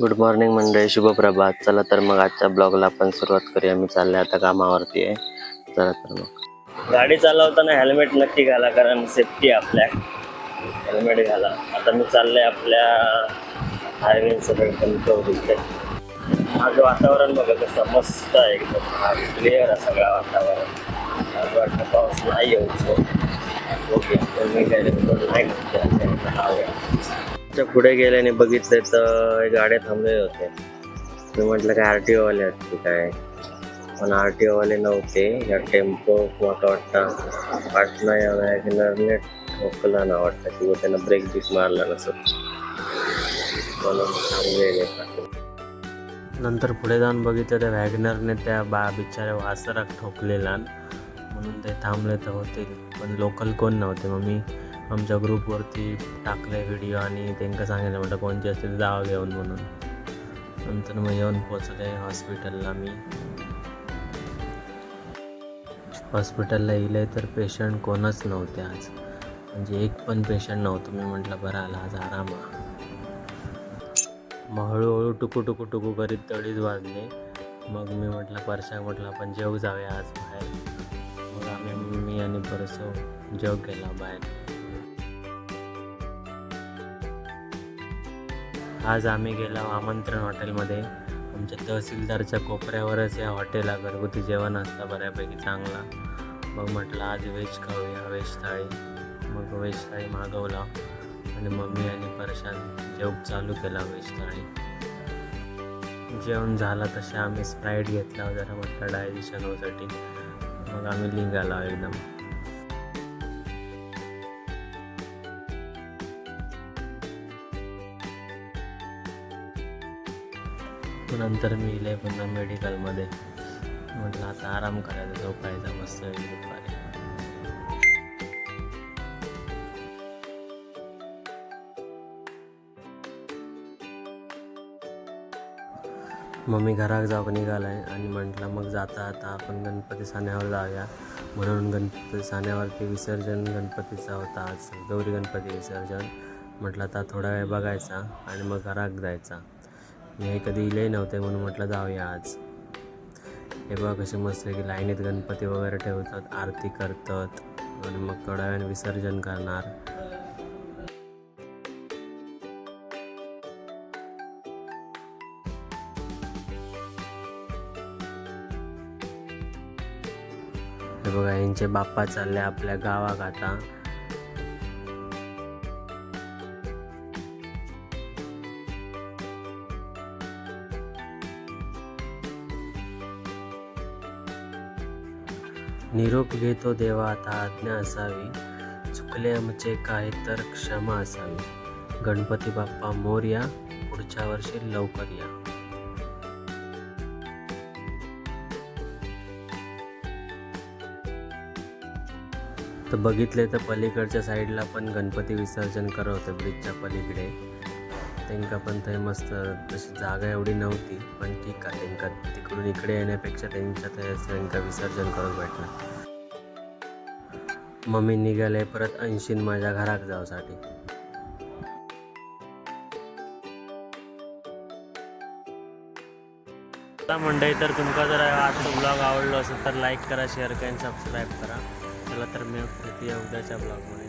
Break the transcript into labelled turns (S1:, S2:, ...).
S1: Good morning मंडळी. शुभप्रभात चला तर मग आजच्या ब्लॉगला आपण सुरुवात करूया. मी चालले आता कामावरती आहे. चला तर मग. गाडी चालवताना हेल्मेट नक्की घाला कारण सेफ्टी आपल्या. हेल्मेट घाला. आता मी चालले आपल्या हायवे सगळं माझं वातावरण बघा कसं मस्त आहे एकदम. क्लिअर आहे सगळं वातावरण. आज वाटतं पाऊस नाही येऊच ओके मी काय नाही. च्या पुढे गेल्याने बघितले तर गाड्या थांबलेले होते. मी म्हटलं काय आर टी ओवाले आहेत काय? पण आर टी ओवाले नव्हते. या टेम्पो मोठा वाटता पाटणा या वॅगनरने ठोकला ना वाटतं. किंवा त्यांना ब्रेक बिक मारला नसत म्हणून थांबलेले नंतर पुढे जाऊन बघितलं त्या वॅगनरने त्या बा बिचाऱ्या वासराक ठोकलेला. म्हणून ते थांबले तर होते. पण लोकल कोण नव्हते. मग मी आमच्या ग्रुपवरती टाकले व्हिडिओ आणि त्यांना सांगितलं म्हटलं कोणते असतील जावं घेऊन म्हणून. नंतर मग येऊन पोचले हॉस्पिटलला मी. हॉस्पिटलला येले तर पेशंट कोणच नव्हते आज. म्हणजे एक पण पेशंट नव्हतं. मी म्हटलं बरं आला आज आराम मग हळूहळू टुकू टुकू टुकू करीत तडीच वाजले. मग मी म्हटलं परशा म्हटलं आपण जेव जाऊया आज बाहेर. मग आम्ही मी आणि परसो जेव गेला बाहेर. आज आम्ही गेलो आमंत्रण हॉटेलमध्ये. आमच्या तहसीलदारच्या कोपऱ्यावरच या हॉटेलला घरगुती जेवण असतं बऱ्यापैकी चांगला. मग म्हटलं आज व्हेज खाऊया व्हेज थाळी. मग व्हेज थाळी मागवला. आणि मम्मी आणि परशान जेवण चालू केला व्हेज थाळी. जेवण झालं तसे आम्ही स्प्राईट घेतला जरा म्हटलं डायजेशन होसाठी मग आम्ही निघालो एकदम. नंतर मी इले पुन्हा मेडिकलमध्ये म्हटलं आता आराम करायचा झोपायचा मस्त दुपारी मम्मी घरात जाऊ निघालाय आणि म्हटलं मग जाता आता आपण गणपती साण्यावर जाऊया. म्हणून गणपती साण्यावरती विसर्जन गणपतीचा होता आज गौरी गणपती विसर्जन. म्हटलं आता थोडा वेळ बघायचा आणि मग घरात जायचा. हे कधी इले नव्हते म्हणून म्हटलं जाऊया आज. हे बघा कसे मस्त आहे की लाईनीत गणपती वगैरे ठेवतात आरती करतात आणि मग थोड्या वेळाने विसर्जन करणार. हे बघा यांचे बाप्पा चालले आपल्या गावात आता. निरोप घेतो देवा आता आज्ञा असावी. चुकले आमचे काय तर क्षमा असावी. गणपती बाप्पा मोर्या पुढच्या वर्षी लवकर या. तर बघितले तर पलीकडच्या साईडला पण गणपती विसर्जन करत होते ब्रिजच्या पलीकडे. त्यांका पण थंय मस्त तशी जागा एवढी नव्हती पण ठीक आहे त्यांका तिकडून इकडे येण्यापेक्षा त्यांच्या ते त्यांका विसर्जन करून भेटलं मम्मी निघाले परत ऐंशीन माझ्या घरात जाऊसाठी आता मंडळी तर तुमका जर आजचा ब्लॉग आवडलो असेल तर लाईक करा शेअर करा आणि सबस्क्राईब करा. चला तर मी उद्याच्या ब्लॉगमध्ये